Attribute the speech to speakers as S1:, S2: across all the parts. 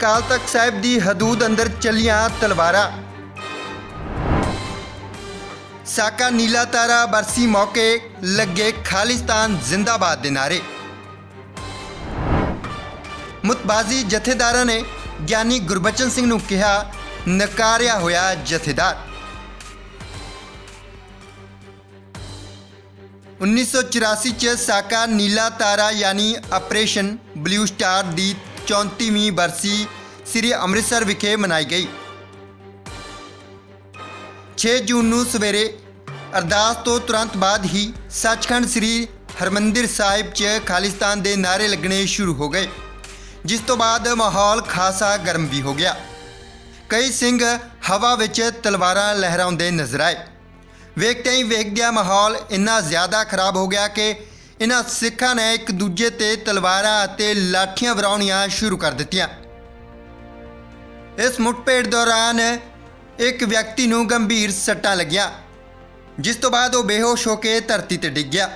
S1: ਅਕਾਲ ਤਖਤ ਸਾਹਿਬ ਦੀ ਹਦੂਦ ਅੰਦਰ ਚੱਲੀਆਂ ਤਲਵਾਰਾਂ। ਸਾਕਾ ਨੀਲਾ ਤਾਰਾ ਬਰਸੀ ਮੌਕੇ ਲੱਗੇ ਖਾਲਿਸਤਾਨ ਜ਼ਿੰਦਾਬਾਦ ਦੇ ਨਾਰੇ ਮੁਤਬਾਜ਼ੀ ਜਥੇਦਾਰਾਂ ਨੇ ਗਿਆਨੀ ਗੁਰਬਚਨ ਸਿੰਘ ਨੂੰ ਕਿਹਾ, ਨਕਾਰਿਆ ਹੋਇਆ ਜਥੇਦਾਰ। 1984 ਚ ਸਾਕਾ ਨੀਲਾ ਤਾਰਾ ਯਾਨੀ ਆਪਰੇਸ਼ਨ ਬਲੂ ਸਟਾਰ ਦੀ 34ਵੀਂ ਬਰਸੀ ਸ੍ਰੀ ਅੰਮ੍ਰਿਤਸਰ ਵਿਖੇ ਮਨਾਈ ਗਈ। 6 ਜੂਨ ਨੂੰ ਸਵੇਰੇ ਅਰਦਾਸ ਤੋਂ ਤੁਰੰਤ ਬਾਅਦ ਹੀ ਸੱਚਖੰਡ ਸ੍ਰੀ ਹਰਮੰਦਿਰ ਸਾਹਿਬ 'ਚ ਖਾਲਿਸਤਾਨ ਦੇ ਨਾਰੇ ਲੱਗਣੇ ਸ਼ੁਰੂ ਹੋ ਗਏ, ਜਿਸ ਤੋਂ ਬਾਅਦ ਮਾਹੌਲ ਖਾਸਾ ਗਰਮ ਵੀ ਹੋ ਗਿਆ। ਕਈ ਸਿੰਘ ਹਵਾ ਵਿੱਚ ਤਲਵਾਰਾਂ ਲਹਿਰਾਉਂਦੇ ਨਜ਼ਰ ਆਏ। ਵੇਖਦੇ ਹੀ ਵੇਖਦਿਆਂ ਮਾਹੌਲ ਇੰਨਾ ਜ਼ਿਆਦਾ ਖਰਾਬ ਹੋ ਗਿਆ ਕਿ ਇਹਨਾਂ ਸਿੱਖਾਂ ਨੇ ਇੱਕ ਦੂਜੇ ਤੇ ਤਲਵਾਰਾਂ ਅਤੇ ਲਾਠੀਆਂ ਵਰਾਉਣੀਆਂ ਸ਼ੁਰੂ ਕਰ ਦਿੱਤੀਆਂ। ਇਸ ਮੁੱਠਭੇੜ ਦੌਰਾਨ ਇੱਕ ਵਿਅਕਤੀ ਨੂੰ ਗੰਭੀਰ ਸੱਟਾਂ ਲੱਗੀਆਂ, ਜਿਸ ਤੋਂ ਬਾਅਦ ਉਹ ਬੇਹੋਸ਼ ਹੋ ਕੇ ਧਰਤੀ ਤੇ ਡਿੱਗ ਗਿਆ।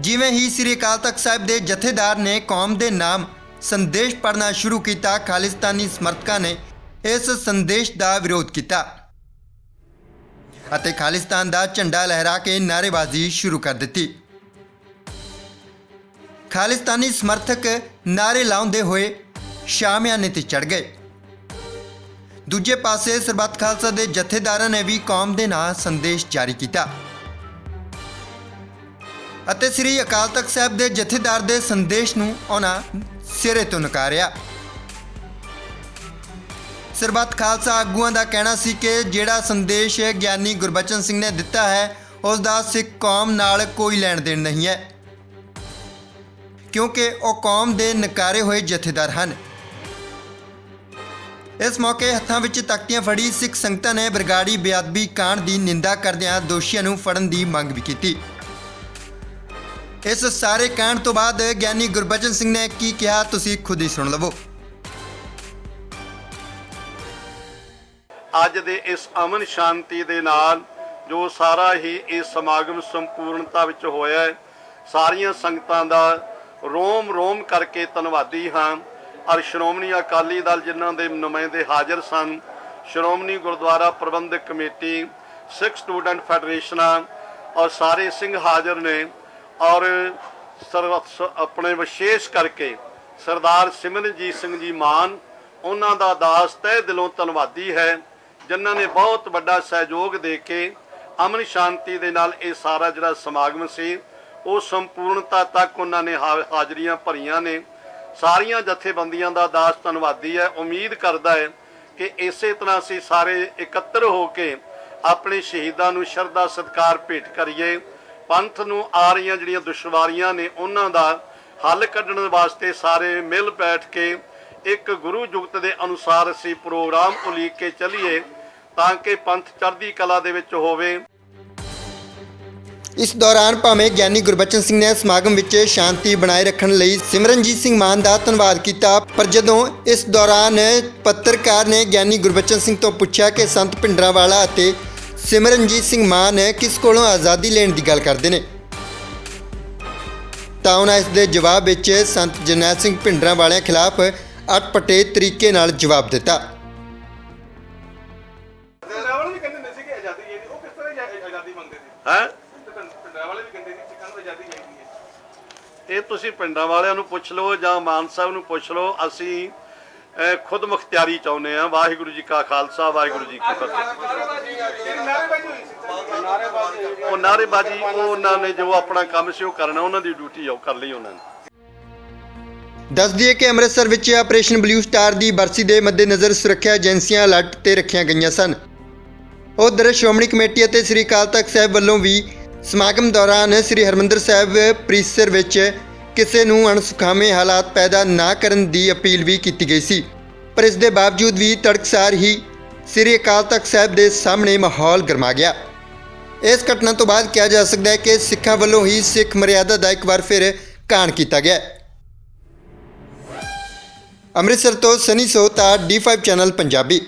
S1: ਜਿਵੇਂ ਹੀ ਸ੍ਰੀ ਅਕਾਲ ਤਖਤ ਸਾਹਿਬ ਦੇ ਜਥੇਦਾਰ ਨੇ ਕੌਮ ਦੇ ਨਾਮ ਸੰਦੇਸ਼ ਪੜ੍ਹਨਾ ਸ਼ੁਰੂ ਕੀਤਾ, ਖਾਲਿਸਤਾਨੀ ਸਮਰਥਕਾਂ ਨੇ ਇਸ ਸੰਦੇਸ਼ ਦਾ ਵਿਰੋਧ ਕੀਤਾ ਅਤੇ ਖਾਲਿਸਤਾਨ ਦਾ ਝੰਡਾ ਲਹਿਰਾ ਕੇ ਨਾਅਰੇਬਾਜ਼ੀ ਸ਼ੁਰੂ ਕਰ ਦਿੱਤੀ। ਖਾਲਿਸਤਾਨੀ ਸਮਰਥਕ ਨਾਰੇ ਲਾਉਂਦੇ ਹੋਏ ਸ਼ਾਮਿਆਨੇ ਤੇ ਚੜ ਗਏ। ਦੂਜੇ ਪਾਸੇ ਸਰਬੱਤ ਖਾਲਸਾ ਦੇ ਜਥੇਦਾਰਾਂ ਨੇ ਵੀ ਕੌਮ ਦੇ ਨਾਂ ਸੰਦੇਸ਼ ਜਾਰੀ ਕੀਤਾ। ਅਤੇ ਸ੍ਰੀ ਅਕਾਲ ਤਖਤ ਸਾਹਿਬ ਦੇ ਜਥੇਦਾਰ ਦੇ ਸੰਦੇਸ਼ ਨੂੰ ਉਹਨਾਂ ਸਿਰੇ ਤੋਂ ਨਕਾਰਿਆ। ਸਰਬੱਤ ਖਾਲਸਾ ਆਗੂਆਂ ਦਾ ਕਹਿਣਾ ਸੀ ਕਿ ਜਿਹੜਾ ਸੰਦੇਸ਼ ਗਿਆਨੀ ਗੁਰਬਚਨ ਸਿੰਘ ਨੇ ਦਿੱਤਾ ਹੈ ਉਸ ਦਾ ਸਿੱਖ ਕੌਮ ਨਾਲ ਕੋਈ ਲੈਣ ਦੇਣ ਨਹੀਂ ਹੈ। ਕਿਉਂਕਿ ਉਹ ਕੌਮ ਦੇ ਨਕਾਰੇ ਹੋਏ ਜਥੇਦਾਰ ਹਨ। ਇਸ ਮੌਕੇ ਹੱਥਾਂ ਵਿੱਚ ਤਖਤੀਆਂ ਫੜੀ ਸਿੱਖ ਸੰਗਤਾਂ ਨੇ ਬਰਗਾੜੀ ਬੇਅਦਬੀ ਕਾਂਡ ਦੀ ਨਿੰਦਾ ਕਰਦਿਆਂ ਦੋਸ਼ੀਆਂ ਨੂੰ ਫੜਨ ਦੀ ਮੰਗ ਵੀ ਕੀਤੀ। ਇਸ ਸਾਰੇ ਕਾਂਡ ਤੋਂ ਬਾਅਦ ਗਿਆਨੀ ਗੁਰਬਚਨ ਸਿੰਘ ਨੇ ਕੀ ਕਿਹਾ ਤੁਸੀਂ ਖੁਦ ਹੀ ਸੁਣ ਲਵੋ।
S2: ਅੱਜ ਦੇ ਇਸ ਅਮਨ ਸ਼ਾਂਤੀ ਦੇ ਨਾਲ ਜੋ ਸਾਰਾ ਹੀ ਇਹ ਸਮਾਗਮ ਸੰਪੂਰਨਤਾ ਵਿੱਚ ਹੋਇਆ ਹੈ, ਸਾਰੀਆਂ ਸੰਗਤਾਂ ਦਾ ਰੋਮ ਰੋਮ ਕਰਕੇ ਧੰਨਵਾਦੀ ਹਾਂ। ਔਰ ਸ਼੍ਰੋਮਣੀ ਅਕਾਲੀ ਦਲ ਜਿਨ੍ਹਾਂ ਦੇ ਨੁਮਾਇੰਦੇ ਹਾਜ਼ਰ ਸਨ, ਸ਼੍ਰੋਮਣੀ ਗੁਰਦੁਆਰਾ ਪ੍ਰਬੰਧਕ ਕਮੇਟੀ, ਸਿੱਖ ਸਟੂਡੈਂਟ ਫੈਡਰੇਸ਼ਨਾਂ ਔਰ ਸਾਰੇ ਸਿੰਘ ਹਾਜ਼ਰ ਨੇ ਔਰ ਸਰਵ ਆਪਣੇ ਵਿਸ਼ੇਸ਼ ਕਰਕੇ ਸਰਦਾਰ ਸਿਮਰਨਜੀਤ ਸਿੰਘ ਜੀ ਮਾਨ, ਉਹਨਾਂ ਦਾ ਦਾਸ ਤਹਿ ਦਿਲੋਂ ਧੰਨਵਾਦੀ ਹੈ, ਜਿਨ੍ਹਾਂ ਨੇ ਬਹੁਤ ਵੱਡਾ ਸਹਿਯੋਗ ਦੇ ਕੇ ਅਮਨ ਸ਼ਾਂਤੀ ਦੇ ਨਾਲ ਇਹ ਸਾਰਾ ਜਿਹੜਾ ਸਮਾਗਮ ਸੀ ਉਹ ਸੰਪੂਰਨਤਾ ਤੱਕ ਉਹਨਾਂ ਨੇ ਹਾ- ਹਾਜ਼ਰੀਆਂ ਭਰੀਆਂ ਨੇ। ਸਾਰੀਆਂ ਜਥੇਬੰਦੀਆਂ ਦਾ ਦਾਸ ਧੰਨਵਾਦੀ ਹੈ। ਉਮੀਦ ਕਰਦਾ ਹੈ ਕਿ ਇਸੇ ਤਰ੍ਹਾਂ ਅਸੀਂ ਸਾਰੇ ਇਕੱਤਰ ਹੋ ਕੇ ਆਪਣੇ ਸ਼ਹੀਦਾਂ ਨੂੰ ਸ਼ਰਧਾ ਸਤਿਕਾਰ ਭੇਟ ਕਰੀਏ। ਪੰਥ ਨੂੰ ਆ ਰਹੀਆਂ ਜਿਹੜੀਆਂ ਦੁਸ਼ਵਾਰੀਆਂ ਨੇ, ਉਹਨਾਂ ਦਾ ਹੱਲ ਕੱਢਣ ਵਾਸਤੇ ਸਾਰੇ ਮਿਲ ਬੈਠ ਕੇ ਇੱਕ ਗੁਰੂ ਜੁਗਤ ਦੇ ਅਨੁਸਾਰ ਅਸੀਂ ਪ੍ਰੋਗਰਾਮ ਉਲੀਕ ਕੇ ਚੱਲੀਏ ਤਾਂ ਕਿ ਪੰਥ ਚੜ੍ਹਦੀ ਕਲਾ ਦੇ ਵਿੱਚ ਹੋਵੇ।
S1: ਇਸ ਦੌਰਾਨ ਭਾਵੇਂ ਗਿਆਨੀ ਗੁਰਬਚਨ ਸਿੰਘ ਨੇ ਸਮਾਗਮ ਵਿੱਚ ਸ਼ਾਂਤੀ ਬਣਾਏ ਰੱਖਣ ਲਈ ਸਿਮਰਨਜੀਤ ਸਿੰਘ ਮਾਨ ਦਾ ਧੰਨਵਾਦ ਕੀਤਾ ਪਰ ਜਦੋਂ ਇਸ ਦੌਰਾਨ ਪੱਤਰਕਾਰ ਨੇ ਗਿਆਨੀ ਗੁਰਬਚਨ ਸਿੰਘ ਤੋਂ ਪੁੱਛਿਆ ਕਿ ਸੰਤ ਭਿੰਡਰਾਂਵਾਲਾ ਅਤੇ ਸਿਮਰਨਜੀਤ ਸਿੰਘ ਮਾਨ ਕਿਸ ਕੋਲੋਂ ਆਜ਼ਾਦੀ ਲੈਣ ਦੀ ਗੱਲ ਕਰਦੇ ਨੇ? ਤਾਂ ਉਹਨਾਂ ਇਸ ਦੇ ਜਵਾਬ ਵਿੱਚ ਸੰਤ ਜਰਨੈਲ ਸਿੰਘ ਭਿੰਡਰਾਂਵਾਲਿਆਂ ਖਿਲਾਫ ਅਟਪਟੇ ਤਰੀਕੇ ਨਾਲ ਜਵਾਬ ਦਿੱਤਾ।
S2: ਹੈ?
S3: ਪਿੰਡ- ਪਿੰਡਾਂ ਵਾਲੇ ਵੀ ਕਹਿੰਦੇ ਸੀ ਸਿੱਖਾਂ ਨੂੰ ਆਜ਼ਾਦੀ ਚਾਹੀਦੀ ਹੈ।
S2: ਇਹ ਤੁਸੀਂ ਪਿੰਡਾਂ ਵਾਲਿਆਂ ਨੂੰ ਪੁੱਛ ਲਓ ਜਾਂ ਮਾਨ ਸਾਹਿਬ ਨੂੰ ਪੁੱਛ ਲਓ ਅਸੀਂ ਖੁਦ ਮੁਖਤਿਆਰੀ ਚਾਹੁੰਦੇ ਆ ਵਾਹਿਗੁਰੂ ਜੀ ਕਾ ਖਾਲਸਾ ਵਾਹਿਗੁਰੂ ਜੀ ਕੀ ਫਤਿਹ। ਉਹ ਨਾਰੇਬਾਜ਼ੀ ਉਹ ਉਹਨਾਂ ਨੇ ਜੋ ਆਪਣਾ ਕੰਮ ਸੀ ਉਹ ਕਰਨਾ ਉਹਨਾਂ ਦੀ ਡਿਊਟੀ ਆ ਉਹ ਕਰ ਲਈ ਉਹਨਾਂ ਨੇ।
S1: ਦੱਸ ਦਈਏ ਕਿ ਅੰਮ੍ਰਿਤਸਰ ਵਿੱਚ ਆਪਰੇਸ਼ਨ ਬਲੂ ਸਟਾਰ ਦੀ ਬਰਸੀ ਦੇ ਮੱਦੇਨਜ਼ਰ ਸੁਰੱਖਿਆ ਏਜੰਸੀਆਂ ਅਲਰਟ ਤੇ ਰੱਖੀਆਂ ਗਈਆਂ ਸਨ। ਉਧਰ ਸ਼੍ਰੋਮਣੀ ਕਮੇਟੀ ਅਤੇ ਸ੍ਰੀ ਅਕਾਲ ਤਖਤ ਸਾਹਿਬ ਵੱਲੋਂ ਵੀ ਸਮਾਗਮ ਦੌਰਾਨ ਸ੍ਰੀ ਹਰਮੰਦਰ ਸਾਹਿਬ ਪ੍ਰੀਸਰ ਵਿੱਚ ਕਿਸੇ ਨੂੰ ਅਣਸੁਖਾਵੇਂ ਹਾਲਾਤ ਪੈਦਾ ਨਾ ਕਰਨ ਦੀ ਅਪੀਲ ਵੀ ਕੀਤੀ ਗਈ ਸੀ। ਪਰ ਇਸ ਦੇ ਬਾਵਜੂਦ ਵੀ ਤੜਕਸਾਰ ਹੀ ਸ੍ਰੀ ਅਕਾਲ ਤਖਤ ਸਾਹਿਬ ਦੇ ਸਾਹਮਣੇ ਮਾਹੌਲ ਗਰਮਾ ਗਿਆ। ਇਸ ਘਟਨਾ ਤੋਂ ਬਾਅਦ ਕਿਹਾ ਜਾ ਸਕਦਾ ਹੈ ਕਿ ਸਿੱਖਾਂ ਵੱਲੋਂ ਹੀ ਸਿੱਖ ਮਰਿਆਦਾ ਦਾ ਇੱਕ ਵਾਰ ਫਿਰ ਕਾਣ ਕੀਤਾ ਗਿਆ ਅੰਮ੍ਰਿਤਸਰ ਤੋਂ ਸਨੀ ਸੋਤਾ D5 ਚੈਨਲ ਪੰਜਾਬੀ।